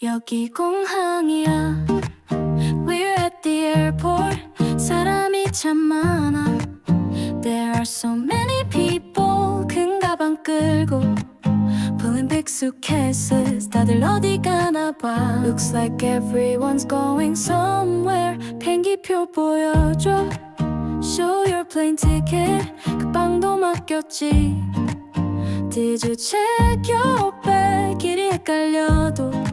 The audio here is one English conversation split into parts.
여기 공항이야 We're at the airport 사람이 참 많아 There are so many people 큰 가방 끌고 Pulling big suitcases 다들 어디 가나 봐 Looks like everyone's going somewhere 비행기표 보여줘 Show your plane ticket 그 방도 맡겼지 Did you check your bag 길이 헷갈려도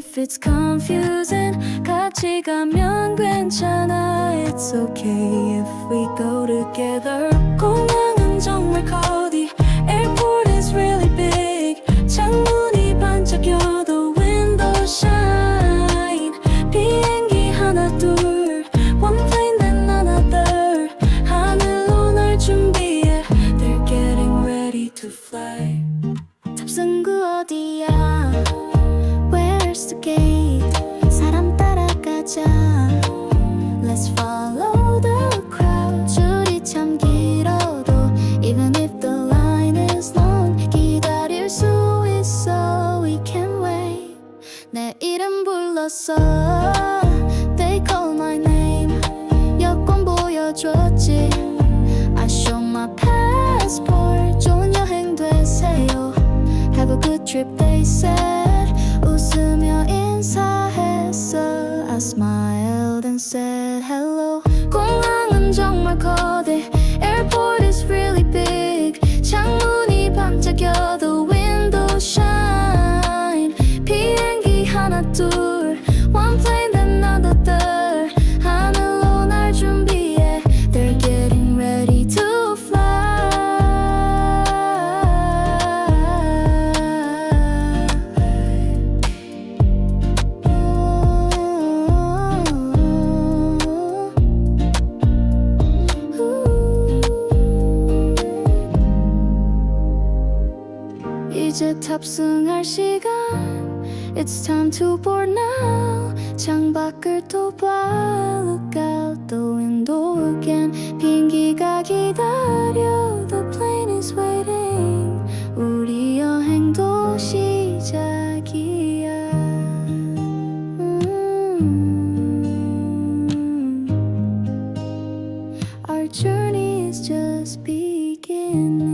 if it's confusing 같이 가면 괜찮아 It's okay if we go together 공항은 정말 커디 Airport is really big 창문이 반짝여도 window shine 비행기 하나 둘 One plane then another 하늘로 날 준비해 They're getting ready to fly 내 이름 불렀어 They call my name 여권 보여줬지 이제 탑승할 시간. It's time to board now. 창밖을 또봐. Look out the window again. 비행기가 기다려. The plane is waiting. 우리 여행도 시작이야. Mm. Our journey is just beginning.